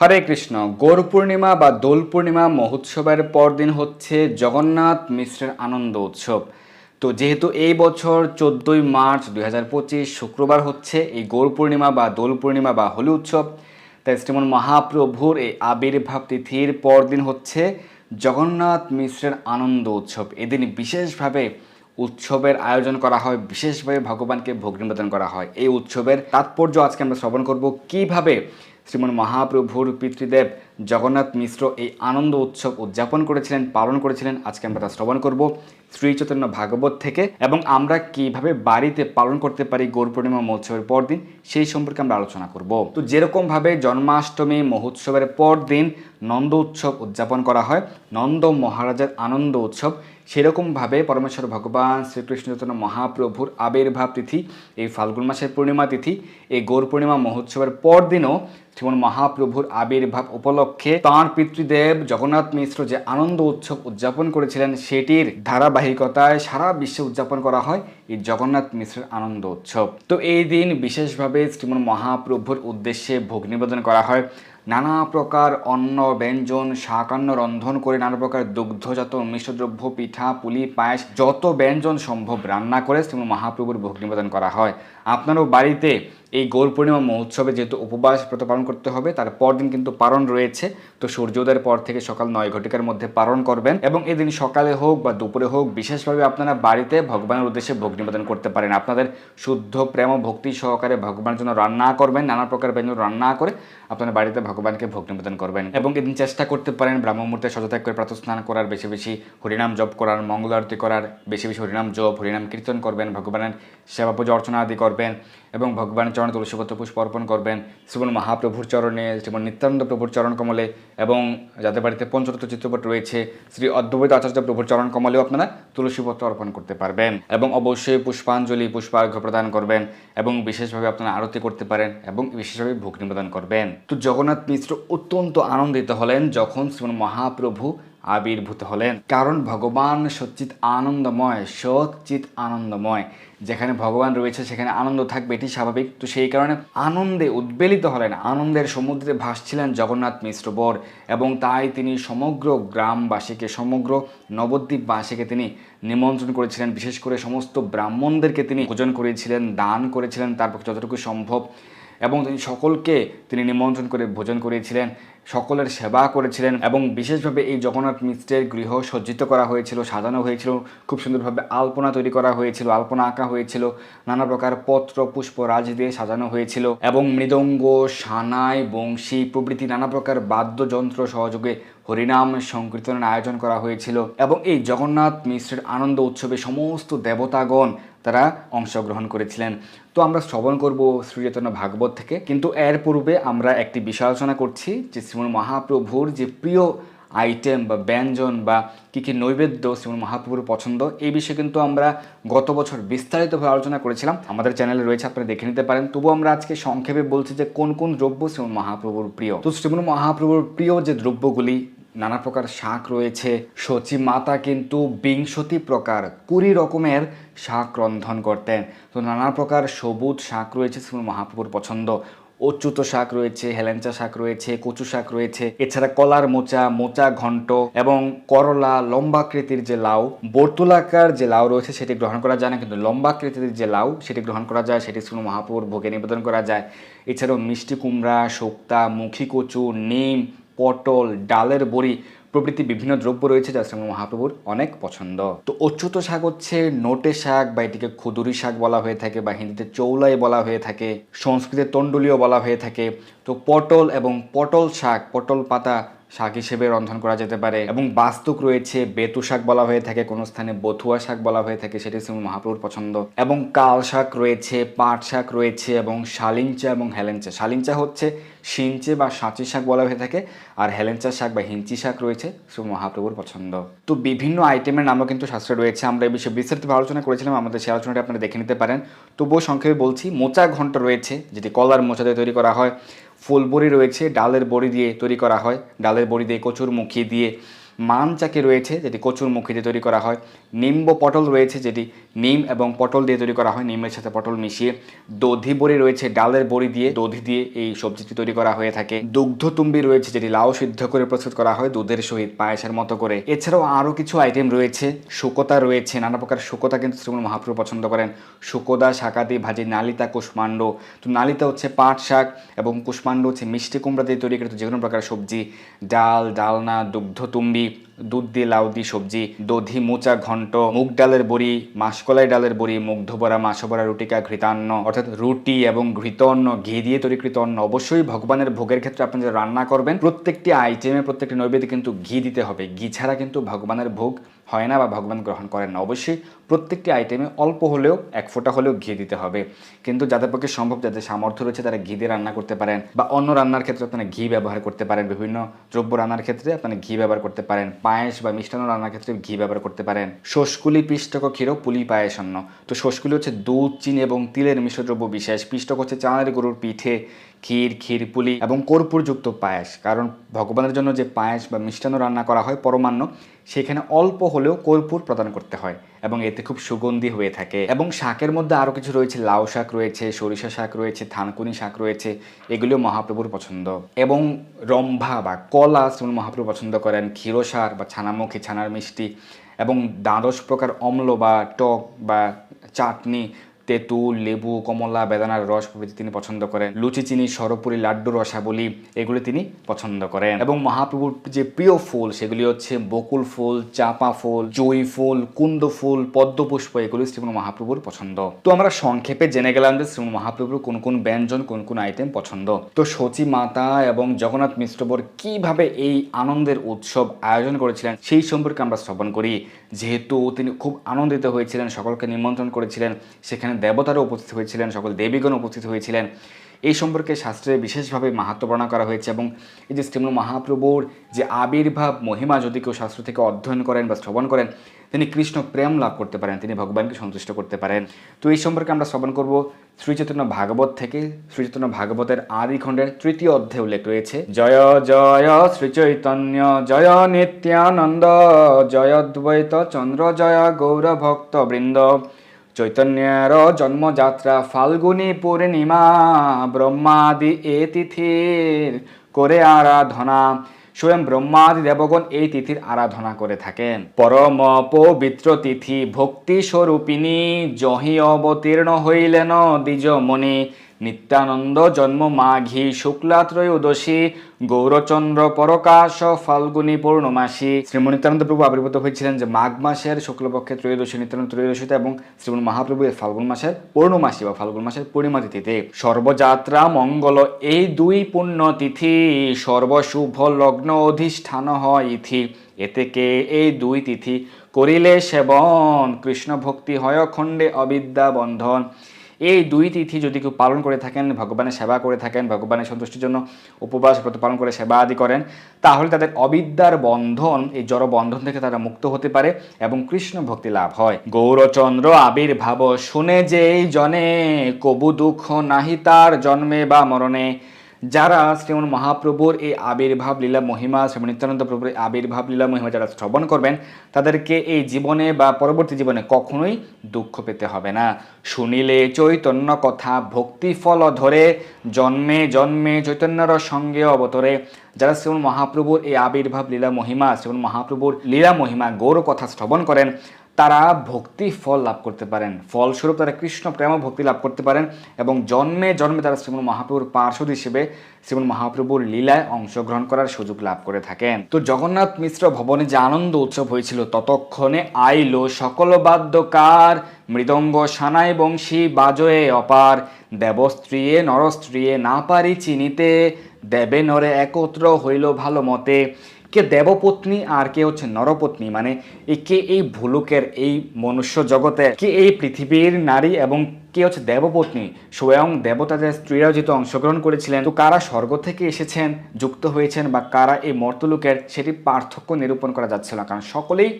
হরে কৃষ্ণ। গৌর পূর্ণিমা বা দোল পূর্ণিমা মহোৎসবের পরদিন হচ্ছে জগন্নাথ মিশ্রের আনন্দ উৎসব। তো যেহেতু এই বছর চোদ্দোই মার্চ দু হাজার পঁচিশ শুক্রবার হচ্ছে এই গৌর পূর্ণিমা বা দোল পূর্ণিমা বা হোলি উৎসব, তাই শ্রীমন মহাপ্রভুর এই আবির্ভাব তিথির পরদিন হচ্ছে জগন্নাথ মিশ্রের আনন্দ উৎসব। এদিন বিশেষভাবে উৎসবের আয়োজন করা হয়, বিশেষভাবে ভগবানকে ভোগ নিবেদন করা হয়। এই উৎসবের তাৎপর্য আজকে আমরা শ্রবণ করব কীভাবে শ্রীমন মহাপ্রভুর পিতৃদেব জগন্নাথ মিশ্র এই আনন্দ উৎসব উদযাপন করেছিলেন, পালন করেছিলেন। আজকে আমরা তা শ্রবণ করব। শ্রী চৈতন্য ভাগবত থেকে এবং আমরা কীভাবে বাড়িতে পালন করতে পারি গৌর পূর্ণিমা মহোৎসবের পরদিন, সেই সম্পর্কে আমরা আলোচনা করব। তো যেরকমভাবে জন্মাষ্টমী মহোৎসবের পরদিন নন্দ উৎসব উদযাপন করা হয়, নন্দ মহারাজের আনন্দ উৎসব, সেরকমভাবে পরমেশ্বর ভগবান শ্রীকৃষ্ণ চৈতন্য মহাপ্রভুর আবির্ভাব তিথি, এই ফাল্গুন মাসের পূর্ণিমা তিথি, এই গৌর পূর্ণিমা মহোৎসবের পরদিনও শ্রীমন মহাপ্রভুর আবির্ভাব উপলক্ষে তাঁর পিতৃদেব জগন্নাথ মিশ্র যে আনন্দ উৎসব উদযাপন করেছিলেন, সেটির ধারাবাহিকতায় সারা বিশ্বে উদযাপন করা হয় এই জগন্নাথ মিশ্রের আনন্দ উৎসব। তো এই দিন বিশেষভাবে শ্রীমন মহাপ্রভুর উদ্দেশ্যে ভোগ নিবেদন করা হয়। নানা প্রকার অন্ন, ব্যঞ্জন, শাকান্ন রন্ধন করে নানা প্রকার দুগ্ধজাত মিশ্রদ্রব্য, পিঠা, পুলি, পায়েস, যত ব্যঞ্জন সম্ভব রান্না করে শ্রীমন মহাপ্রভুর ভোগ নিবেদন করা হয়। আপনারও বাড়িতে এই গৌর পূর্ণিমা মহোৎসবে যেহেতু উপবাস ব্রত পালন করতে হবে, তার পরদিন কিন্তু পারণ রয়েছে। তো সূর্যোদয়ের পর থেকে সকাল নয় ঘটিকার মধ্যে পারণ করবেন এবং এদিন সকালে হোক বা দুপুরে হোক, বিশেষভাবে আপনারা বাড়িতে ভগবানের উদ্দেশ্যে ভোগ নিবেদন করতে পারেন। আপনাদের শুদ্ধ প্রেম ভক্তি সহকারে ভগবানের জন্য রান্না করবেন, নানা প্রকার ব্যঞ্জন রান্না করে আপনারা বাড়িতে ভগবানকে ভোগ নিবেদন করবেন। এবং এদিন চেষ্টা করতে পারেন ব্রাহ্ম মুহূর্তে সজাত্যাগ করে প্রাতঃ স্নান করার, বেশি বেশি হরিনাম জপ করার, মঙ্গল আরতি করার, বেশি বেশি হরিনাম জপ, হরিনাম কীর্তন করবেন, ভগবানের সেবা পূজা অর্চনা আদি করবেন এবং ভগবানের চরণে তুলসীপত্র পুষ্প অর্পণ করবেন। শ্রীমন মহাপ্রভুর চরণে শ্রীমন নিত্যানন্দ প্রভুর চরণ কমলে এবং যাদের বাড়িতে পঞ্চরত্ন চিত্রপট রয়েছে, শ্রী অদ্বৈত আচার্য প্রভুর চরণ কমলেও আপনারা তুলসীপত্র অর্পণ করতে পারবেন এবং অবশ্যই পুষ্পাঞ্জলি, পুষ্পার্ঘ্য প্রদান করবেন এবং বিশেষভাবে আপনারা আরতি করতে পারেন এবং বিশেষভাবে ভোগ নিবেদন করবেন। তো জগন্নাথ মিশ্র অত্যন্ত আনন্দিত হলেন যখন শ্রীমন মহাপ্রভু আবির্ভূত হলেন। কারণ ভগবান সচ্চিত আনন্দময় সচ্চিত আনন্দময়। যেখানে ভগবান রয়েছে, সেখানে আনন্দ থাকবে, এটি স্বাভাবিক। তো সেই কারণে আনন্দে উদ্বেলিত হলেন। আনন্দের সমুদ্রে ভাসছিলেন জগন্নাথ মিশ্র বর এবং তাই তিনি সমগ্র গ্রামবাসীকে, সমগ্র নবদ্বীপবাসীকে তিনি নিমন্ত্রণ করেছিলেন। বিশেষ করে সমস্ত ব্রাহ্মণদেরকে তিনি ভোজন করেছিলেন, দান করেছিলেন। তারপর যতটুকু সম্ভব এবং তিনি সকলকে তিনি নিমন্ত্রণ করে ভোজন করিয়েছিলেন সকলের সেবা করেছিলেন এবং বিশেষভাবে এই জগন্নাথ মিশ্রের গৃহ সজ্জিত করা হয়েছিল, সাজানো হয়েছিল, খুব সুন্দরভাবে আলপনা তৈরি করা হয়েছিল, আলপনা আঁকা হয়েছিল, নানা প্রকার পত্র, পুষ্প, রাজ দিয়ে সাজানো হয়েছিল এবং মৃদঙ্গ, সানাই, বংশী প্রভৃতি নানা প্রকার বাদ্যযন্ত্র সহযোগে হরিনাম সংকীর্তনের আয়োজন করা হয়েছিল এবং এই জগন্নাথ মিশ্রের আনন্দ উৎসবে সমস্ত দেবতাগণ তারা অংশগ্রহণ করেছিলেন। তো আমরা শ্রবণ করব শ্রীচৈতন্য ভাগবত থেকে, কিন্তু এর পূর্বে আমরা একটি বিষয় আলোচনা করছি যে শ্রীমন মহাপ্রভুর যে প্রিয় আইটেম বা ব্যঞ্জন বা কী কী নৈবেদ্য শ্রীমন মহাপ্রভুর পছন্দ, এই বিষয়ে কিন্তু আমরা গত বছর বিস্তারিতভাবে আলোচনা করেছিলাম। আমাদের চ্যানেলে রয়েছে, আপনারা দেখে নিতে পারেন। তবু আমরা আজকে সংক্ষেপে বলছি যে কোন কোন দ্রব্য শ্রীমন মহাপ্রভুর প্রিয়। তো শ্রীমন মহাপ্রভুর প্রিয় যে দ্রব্যগুলি নানা প্রকার শাক রয়েছে। সচি মাতা কিন্তু বিংশতি প্রকার কুড়ি রকমের শাক রন্ধন করতেন। তো নানা প্রকার সবুজ শাক রয়েছে শ্রীমন মহাপ্রভুর পছন্দ। অচ্যুত শাক রয়েছে, হেলেঞ্চা শাক রয়েছে, কচু শাক রয়েছে। এছাড়া কলার মোচা মোচা ঘন্ট এবং করলা, লম্বাকৃতির যে লাউ, বর্তুলাকার যে লাউ রয়েছে সেটি গ্রহণ করা যায় না, কিন্তু লম্বাকৃতির যে লাউ সেটি গ্রহণ করা যায়, সেটি শ্রী মহাপ্রভুর ভোগে নিবেদন করা যায়। এছাড়াও মিষ্টি কুমড়া, শুক্তা, মুখী কচু, নিম পটল, ডালের বড়ি প্রভৃতি বিভিন্ন দ্রব্য রয়েছে যা সঙ্গে মহাপ্রভুর অনেক পছন্দ। তো অচ্যুত শাক হচ্ছে নোটে শাক বা এটিকে খুদুরি শাক বলা হয়ে থাকে বা হিন্দিতে চৌলাই বলা হয়ে থাকে, সংস্কৃতে তন্ডুলিও বলা হয়ে থাকে। তো পটল এবং পটল শাক, পটল পাতা শাক হিসেবে রন্ধন করা যেতে পারে এবং বাস্তুক রয়েছে, বেতু শাক বলা হয়ে থাকে, কোনো স্থানে বথুয়া শাক বলা হয়ে থাকে, সেটি শ্রী মহাপ্রভুর পছন্দ। এবং কাল শাক রয়েছে, পাট শাক রয়েছে এবং শালিঞ্চা এবং হেলেঞ্চা। শালিঞ্চা হচ্ছে সিঞ্চে বা সাঁচি শাক বলা হয়ে থাকে আর হেলেঞ্চা শাক বা হিঞ্চি শাক রয়েছে শ্রী মহাপ্রভুর পছন্দ। তো বিভিন্ন আইটেমের নামও কিন্তু শাস্ত্রে রয়েছে, আমরা এই বিষয়ে বিস্তারিত আলোচনা করেছিলাম, আমাদের সেই আলোচনাটি আপনারা দেখে নিতে পারেন। তবুও সংক্ষেপে বলছি, মোচা ঘন্ট রয়েছে, যেটি কলার মোচা দিয়ে তৈরি করা হয়। ফুল বড়ি রয়েছে, ডালের বড়ি দিয়ে তৈরি করা হয়। ডালের বড়ি দিয়ে কচুর মুখি দিয়ে মান চাকি রয়েছে, যেটি কচুর মুখী দিয়ে তৈরি করা হয়। নিম্ব পটল রয়েছে, যেটি নিম এবং পটল দিয়ে তৈরি করা হয়। নিমের সাথে পটল মিশিয়ে দধি বড়ি রয়েছে, ডালের বড়ি দিয়ে, দধি দিয়ে এই সবজিটি তৈরি করা হয়ে থাকে। দুগ্ধ তুম্বি রয়েছে, যেটি লাউ সিদ্ধ করে প্রস্তুত করা হয় দুধের সহিত পায়েসের মতো করে। এছাড়াও আরও কিছু আইটেম রয়েছে। শুকোতা রয়েছে, নানা প্রকার শুকোতা কিন্তু শ্রীমন মহাপ্রভু পছন্দ করেন। শুকোদা শাকাতি ভাজি, নালিতা, কুষ্মাণ্ড। তো নালিতা হচ্ছে পাট শাক এবং কুষ্মাণ্ড হচ্ছে মিষ্টি কুমড়া দিয়ে তৈরি কৃত যে কোনো প্রকার সবজি। ডাল, ডালনা, দুগ্ধ তুম্বি দুধ দিয়ে লাউ দিয়ে সবজি, দধি, মোচা, ঘন্ট, মুগ ডালের বড়ি, মাসকলাই ডালের বড়ি মুগ্ধ মাসবরা রুটিকা, ঘৃতান্ন, অর্থাৎ রুটি এবং ঘৃত অন্ন ঘি দিয়ে তৈরিকৃত অন্ন অবশ্যই ভগবানের ভোগের ক্ষেত্রে আপনি যে রান্না করবেন, প্রত্যেকটি আইটেমে প্রত্যেকটি নৈবেদ্যে কিন্তু ঘি দিতে হবে। ঘি ছাড়া কিন্তু ভগবানের ভোগ হয় না বা ভগবান গ্রহণ করেন না। অবশ্যই প্রত্যেকটি আইটেমে অল্প হলেও, এক ফোঁটা হলেও ঘি দিতে হবে। কিন্তু যাদের পক্ষে সম্ভব, যাদের সামর্থ্য রয়েছে, তারা ঘি দিয়ে রান্না করতে পারেন বা অন্য রান্নার ক্ষেত্রে আপনারা ঘি ব্যবহার করতে পারেন। বিভিন্ন দ্রব্য রান্নার ক্ষেত্রে আপনারা ঘি ব্যবহার করতে পারেন। পায়েস বা মিষ্টান্ন রান্নার ক্ষেত্রে ঘি ব্যবহার করতে পারেন। শোষকুলি পিষ্টক ক্ষীর পুলি পায়েস অন্ন তো শোষকুলি হচ্ছে দুধ, চিনি এবং তিলের মিশ্র দ্রব্য বিশেষ। পিষ্টক হচ্ছে চাঁদের গরুর পিঠে। ক্ষীর ক্ষীর পুলি এবং কর্পূরযুক্ত পায়েস। কারণ ভগবানের জন্য যে পায়েস বা মিষ্টান্ন রান্না করা হয় পরমান্ন, সেখানে অল্প হলেও কর্পূর প্রদান করতে হয় এবং এতে খুব সুগন্ধি হয়ে থাকে। এবং শাকের মধ্যে আরও কিছু রয়েছে, লাউ শাক রয়েছে, সরিষা শাক রয়েছে, থানকুনি শাক রয়েছে, এগুলিও মহাপ্রভুর পছন্দ। এবং রম্ভা বা কলা শ্রীমন মহাপ্রভু পছন্দ করেন ক্ষীরসার বা ছানামুখী, ছানার মিষ্টি এবং দ্বাদশ প্রকার অম্ল বা টক বা চাটনি তেঁতুল লেবু, কমলা, বেদানার রস প্রভৃতি তিনি পছন্দ করেন। লুচি, চিনি, সরপুরি লাড্ডু রসাবলি, এগুলি তিনি পছন্দ করেন। এবং মহাপ্রভুর যে প্রিয় ফুল, সেগুলি হচ্ছে বকুল ফুল, চাপা ফুল জুই ফুল, কুন্দ ফুল, পদ্মপুষ্প, এগুলি শ্রীমন মহাপ্রভুর পছন্দ। তো আমরা সংক্ষেপে জেনে গেলাম যে শ্রীমন মহাপ্রভুর কোন কোন ব্যঞ্জন, কোন কোন আইটেম পছন্দ। তো সচি মাতা এবং জগন্নাথ মিশ্রবর কীভাবে এই আনন্দের উৎসব আয়োজন করেছিলেন, সেই সম্পর্কে আমরা শ্রবণ করি। যেহেতু তিনি খুব আনন্দিত হয়েছিলেন, সকলকে নিমন্ত্রণ করেছিলেন, সেখানে দেবতারা উপস্থিত হয়েছিলেন, সকল দেবীগণ উপস্থিত হয়েছিলেন। এই সম্পর্কে শাস্ত্রে বিশেষভাবে মাহাত্ম বর্ণনা করা হয়েছে এবং এই যে শ্রীমন মহাপ্রভুর যে আবির্ভাব, মহিমা যদি কেউ শাস্ত্র থেকে অধ্যয়ন করেন বা শ্রবণ করেন, তিনি কৃষ্ণ প্রেম লাভ করতে পারেন, তিনি ভগবানকে সন্তুষ্ট করতে পারেন। তো এই সম্পর্কে আমরা শ্রবণ করব শ্রীচৈতন্য ভাগবত থেকে। শ্রীচৈতন্য ভাগবতের আদি খণ্ডের তৃতীয় অধ্যায় উল্লেখ রয়েছে, জয় জয় শ্রীচৈতন্য, জয় নিত্যানন্দ, জয় দ্বৈত চন্দ্র, জয় গৌর ভক্ত বৃন্দ। চৈতন্যের জন্মযাত্রা, ফাল্গুনি পূর্ণিমা, ব্রহ্মাদি এ তিথির করে আরাধনা। স্বয়ং ব্রহ্মাদি দেবগণ এই তিথির আরাধনা করে থাকেন। পরম পবিত্র তিথি, ভক্তি স্বরূপিনী জহি অবতীর্ণ হইলেন দ্বিজমণি। নিত্যানন্দ জন্ম মাঘী শুক্লা ত্রয়োদশী গৌরচন্দ্র পরকাশ ফাল্গুনী পূর্ণমাসী। শ্রীমন নিত্যানন্দ প্রভু আবির্ভূত হয়েছিলেন যে মাঘ মাসের শুক্লপক্ষে ত্রয়োদশী নিত্যানন্দ ত্রয়োদশীতে এবং শ্রীমন মহাপ্রভু ফাল্গুন মাসের পূর্ণমাসী বা ফাল্গুন মাসের পূর্ণিমা তিথিতে। সর্বযাত্রা মঙ্গল এই দুই পুণ্য তিথি সর্বশুভ লগ্ন অধিষ্ঠান হয় ইথি এতে কে এই দুই তিথি করিলে সেবন? কৃষ্ণ ভক্তি হয় খণ্ডে অবিদ্যা বন্ধন। এই দুই তিথি যদি কেউ পালন করে থাকেন, ভগবানের সেবা করে থাকেন, ভগবানের সন্তুষ্টির জন্য উপবাস ব্রত পালন করে সেবা আদি করেন, তাহলে তাদের অবিদ্যার বন্ধন, এই জড় বন্ধন থেকে তারা মুক্ত হতে পারে এবং কৃষ্ণ ভক্তি লাভ হয়। গৌরচন্দ্র আবির্ভাব, শুনে যেই জনে, কবু দুঃখ নাহি তার জন্মে বা মরণে। যারা শ্রীমন মহাপ্রভুর এই আবির্ভাব লীলা মহিমা, শ্রীমন নিত্যানন্দ প্রভুর আবির্ভাব লীলা মহিমা যারা শ্রবণ করবেন, তাদেরকে এই জীবনে বা পরবর্তী জীবনে কখনোই দুঃখ পেতে হবে না। শুনিলে চৈতন্য কথা, ভক্তি ফল ধরে, জন্মে জন্মে চৈতন্যর সঙ্গে অবতরে। যারা শ্রীমন মহাপ্রভুর এই আবির্ভাব লীলা মহিমা, শ্রীমন মহাপ্রভুর লীলা মহিমা, গৌর কথা শ্রবণ করেন তারা ভক্তি ফল লাভ করতে পারেন। ফলস্বরূপ তারা কৃষ্ণ প্রেম ভক্তি লাভ করতে পারেন এবং জন্মে জন্মে তারা শ্রীমন মহাপ্রভুর পার্শ্বদ হিসেবে শ্রীমন মহাপ্রভুর লীলায় অংশগ্রহণ করার সুযোগ লাভ করে থাকেন। তো জগন্নাথ মিশ্র ভবনে যে আনন্দ উৎসব হয়েছিল, ততক্ষণে আইলো সকল বাদ্যকার মৃদঙ্গ সানাই বংশী বাজয়ে অপার। দেবস্ত্রীয়ে নরস্ত্রীয়ে না পারি চিনিতে, দেবে নরে একত্র হইল ভালো মতে। কে দেবপত্নী আর কে হচ্ছে নরপত্নী? মানে কে এই ভুলুকের এই মনুষ্য জগতে, কে এই পৃথিবীর নারী এবং কে হচ্ছে দেবপত্নী? স্বয়ং দেবতাদের স্ত্রীরাও যেহেতু অংশগ্রহণ করেছিলেন। তো কারা স্বর্গ থেকে এসেছেন, যুক্ত হয়েছেন বা কারা এই মর্তলোকের, সেটি পার্থক্য নিরূপণ করা যাচ্ছিল না। কারণ সকলেই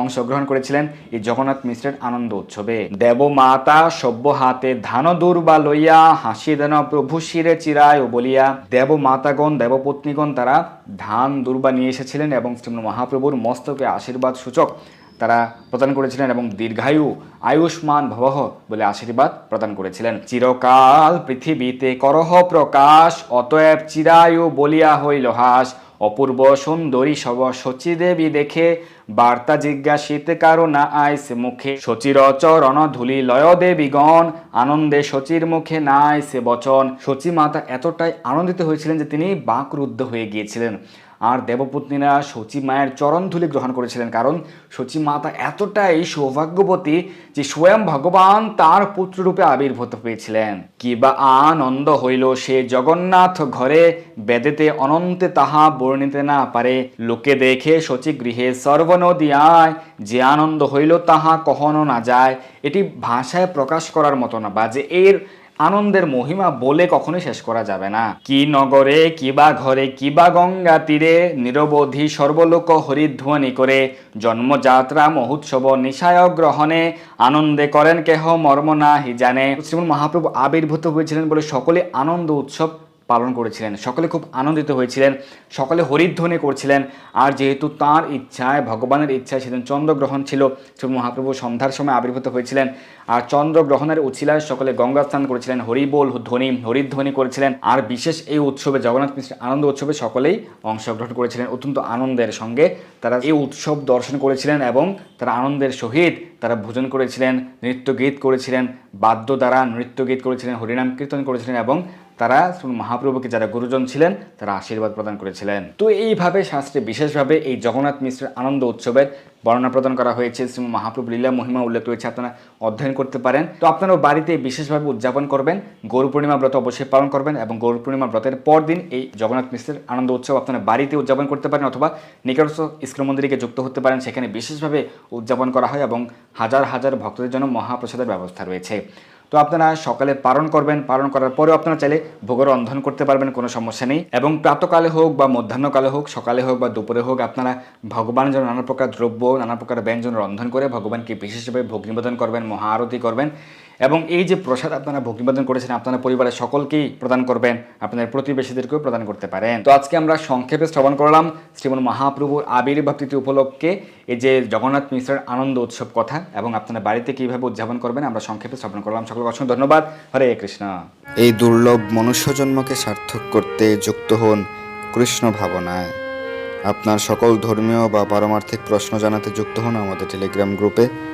অংশগ্রহণ করেছিলেন এই জগন্নাথ মিশ্রের আনন্দ উৎসবে। দেব মাতা সভ্য হাতে ধান দুর্বা লইয়া, হাসি দেন প্রভু শিরে চিরায় ও বলিয়া দেব মাতাগণ দেবপত্নীগণ তারা ধান দুর্বা নিয়ে এসেছিলেন এবং শ্রীমন মহাপ্রভুর মস্তকে আশীর্বাদ সূচক তারা প্রদান করেছিলেন এবং দীর্ঘায়ু আয়ুষ্মান ভবহ বলে আশীর্বাদ প্রদান করেছিলেন। চিরকাল পৃথিবীতে করহ প্রকাশ, অতএব চিরায়ু বলিয়া হইল হাস। অপূর্ব সুন্দরী সব শচী দেবী দেখে বার্তা জিজ্ঞাসিত কারও না আইসে মুখে। শচীর চরণ ধুলি লয় দেবীগণ, আনন্দে শচীর মুখে না আইসে বচন। শচী মাতা এতটাই আনন্দিত হয়েছিলেন যে তিনি বাকরুদ্ধ হয়ে গিয়েছিলেন। আর দেবপত্নীরা শচী মায়ের চরণধুলি গ্রহণ করেছিলেন, কারণ শচী মাতা এতটাই সৌভাগ্যবতী যে স্বয়ং ভগবান তার পুত্ররূপে আবির্ভূত হয়েছিলেন। কি বা আনন্দ হইল সে জগন্নাথ ঘরে, বেদেতে অনন্তে তাহা বর্ণিতে না পারে। লোকে দেখে শচী গৃহে সর্বনদী আয়, যে আনন্দ হইল তাহা কখনো না যায়। এটি ভাষায় প্রকাশ করার মতো না বা যে এর আনন্দের মহিমা বলে কখনোই শেষ করা যাবে না। কি নগরে কিবা ঘরে কিবা গঙ্গা তীরে নিরবধি সর্বলোক হরিধ্বনি করে জন্মযাত্রা, মহোৎসব নিশায় গ্রহণে আনন্দে করেন কেহ, মর্ম না হি জানে। শ্রীমন মহাপ্রভু আবির্ভূত হয়েছিলেন বলে সকলে আনন্দ উৎসব পালন করেছিলেন। সকলে খুব আনন্দিত হয়েছিলেন, সকলে হরিধ্বনি করছিলেন। আর যেহেতু তার ইচ্ছায়, ভগবানের ইচ্ছায় সেদিন চন্দ্রগ্রহণ ছিল মহাপ্রভু সন্ধ্যার সময় আবির্ভূত হয়েছিলেন। আর চন্দ্রগ্রহণের উচিলায় সকলে গঙ্গা স্নান করেছিলেন, হরিবোল ধ্বনি, হরিধ্বনি করেছিলেন। আর বিশেষ এই উৎসবে, জগন্নাথ মিশ্রের আনন্দ উৎসবে সকলেই অংশগ্রহণ করেছিলেন। অত্যন্ত আনন্দের সঙ্গে তারা এই উৎসব দর্শন করেছিলেন এবং তারা আনন্দের সহিত তারা ভোজন করেছিলেন, নৃত্য গীত করেছিলেন বাদ্য দ্বারা নৃত্য গীত করেছিলেন, হরিনাম কীর্তন করেছিলেন এবং তারা মহাপ্রভুকে যারা গুরুজন ছিলেন, তারা আশীর্বাদ প্রদান করেছিলেন। তো এইভাবে শাস্ত্রে বিশেষভাবে এই জগন্নাথ মিশ্রের আনন্দ উৎসবের বর্ণনা প্রদান করা হয়েছে। শ্রী মহাপ্রভু লীলা, মহিমা উল্লেখ রয়েছে, আপনারা অধ্যয়ন করতে পারেন। তো আপনারাও বাড়িতে বিশেষভাবে উদযাপন করবেন, গৌর পূর্ণিমা ব্রত অবশ্যই পালন করবেন এবং গৌর পূর্ণিমা ব্রতের পর দিন এই জগন্নাথ মিশ্রের আনন্দ উৎসব আপনারা বাড়িতে উদযাপন করতে পারেন অথবা নিকটস্থ ইস্কন মন্দিরে যুক্ত হতে পারেন। সেখানে বিশেষভাবে উদযাপন করা হয় এবং হাজার হাজার ভক্তদের জন্য মহাপ্রসাদের ব্যবস্থা রয়েছে। তো আপনারা সকালে পালন করবেন, পালন করার পরেও আপনারা চাইলে ভোগের রন্ধন করতে পারবেন, কোনো সমস্যা নেই। এবং প্রাতকালে হোক বা মধ্যাহ্নকালে হোক, সকালে হোক বা দুপুরে হোক, আপনারা ভগবানের জন্য নানা প্রকার দ্রব্য, নানা প্রকার ব্যঞ্জন রন্ধন করে ভগবানকে বিশেষভাবে ভোগ নিবেদন করবেন, মহা আরতি করবেন। এবং এই যে প্রসাদ আপনারা ভোগ নিবেদন করেছেন, আপনারা পরিবারের সকলকেই প্রদান করবেন, আপনাদের প্রতিবেশীদেরকেও প্রদান করতে পারেন। তো আজকে আমরা সংক্ষেপে শ্রবণ করলাম শ্রীমন মহাপ্রভুর আবির্ভাব তিথি উপলক্ষে এই যে জগন্নাথ মিশ্রের আনন্দ উৎসব কথা এবং আপনারা বাড়িতে কীভাবে উদযাপন করবেন, আমরা সংক্ষেপে শ্রবণ করলাম। সকলকে অসংখ্য ধন্যবাদ। হরে কৃষ্ণ। এই দুর্লভ মনুষ্য জন্মকে সার্থক করতে যুক্ত হন কৃষ্ণ ভাবনায়। আপনার সকল ধর্মীয় বা পারমার্থিক প্রশ্ন জানাতে যুক্ত হন আমাদের টেলিগ্রাম গ্রুপে।